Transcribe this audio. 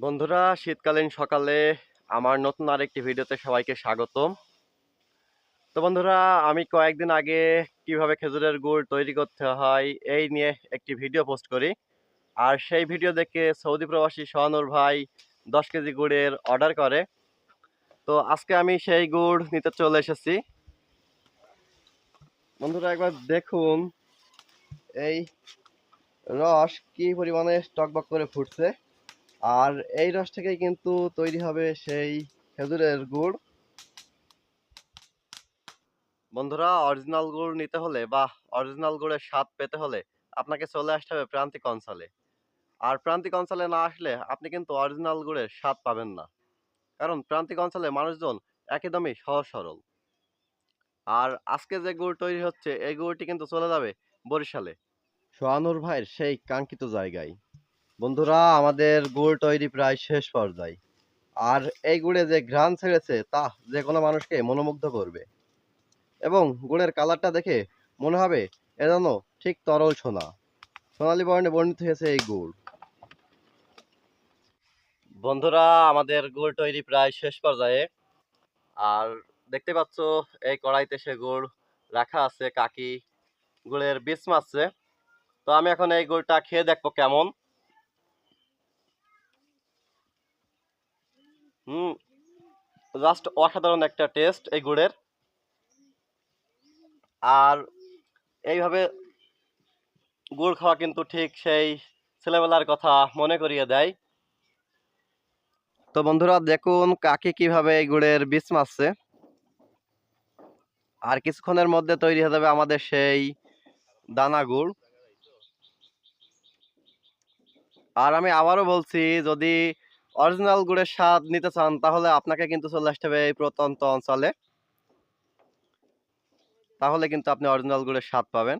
বন্ধুরা, শীতকালীন সকালে আমার নতুন আরেকটি ভিডিওতে সবাইকে স্বাগতম। তো বন্ধুরা, আমি কয়েকদিন আগে কীভাবে খেজুরের গুড় তৈরি করতে হয়, এই নিয়ে একটি ভিডিও পোস্ট করি। আর সেই ভিডিও দেখে সৌদি প্রবাসী সোহানুর ভাই দশ কেজি গুড়ের অর্ডার করে। তো আজকে আমি সেই গুড় নিতে চলে এসেছি। বন্ধুরা, একবার দেখুন, এই রস কি পরিমাণে টকবক করে ফুটছে। আর এই রস থেকেই কিন্তু তৈরি হবে সেই খেজুরের গুড়। বন্ধুরা অরিজিনাল গুড় নিতে হলে বা অরিজিনাল গুড়ের স্বাদ পেতে হলে আপনাকে চলে আসতে হবে প্রান্তিক অঞ্চলে। আর প্রান্তিক অঞ্চলে না আসলে আপনি কিন্তু অরিজিনাল গুড়ের স্বাদ পাবেন না। কারণ প্রান্তিক অঞ্চলে মানুষজন একদমই সহজ সরল। আর আজকে যে গুড় তৈরি হচ্ছে, এই গুড়টি কিন্তু চলে যাবে বরিশালে। সোহানুর ভাইয়ের সেই কাঙ্ক্ষিত জায়গায়। বন্ধুরা, আমাদের গুড় তৈরি প্রায় শেষ পর্যায়ে। আর এই গুড়ে যে ঘ্রাণ ছেড়েছে, তা যে কোনো মানুষকে মনোমুগ্ধ করবে। এবং গুড়ের কালারটা দেখে মনে হবে এ যেন ঠিক তরল সোনা। সোনালী বর্ণে বর্ণিত হয়েছে এই গুড়। বন্ধুরা, আমাদের গুড় তৈরি প্রায় শেষ পর্যায়ে। আর দেখতে পাচ্ছ, এই কড়াইতে সে গুড় রাখা আছে, কাকি গুড়ের বীজ মারছে। তো আমি এখন এই গুড়টা খেয়ে দেখব কেমন। হুম জাস্ট অসাধারণ একটা টেস্ট এই গুড়ের। আর এইভাবে গুড় খাওয়া কিন্তু ঠিক সেই ছেলেবেলার কথা মনে করিয়ে দেয়। তো বন্ধুরা, দেখুন কাকি কীভাবে এই গুড়ের বীজ মারছে। আর কিছুক্ষণের মধ্যে তৈরি হয়ে যাবে আমাদের সেই দানা গুড়। আর আমি আবারও বলছি, যদি অরিজিনাল গুড়ের স্বাদ নিতে চান, তাহলে আপনাকে কিন্তু চলে আসতে হবে এই প্রত্যন্ত অঞ্চলে। তাহলে কিন্তু আপনি অরিজিনাল গুড়ের স্বাদ পাবেন।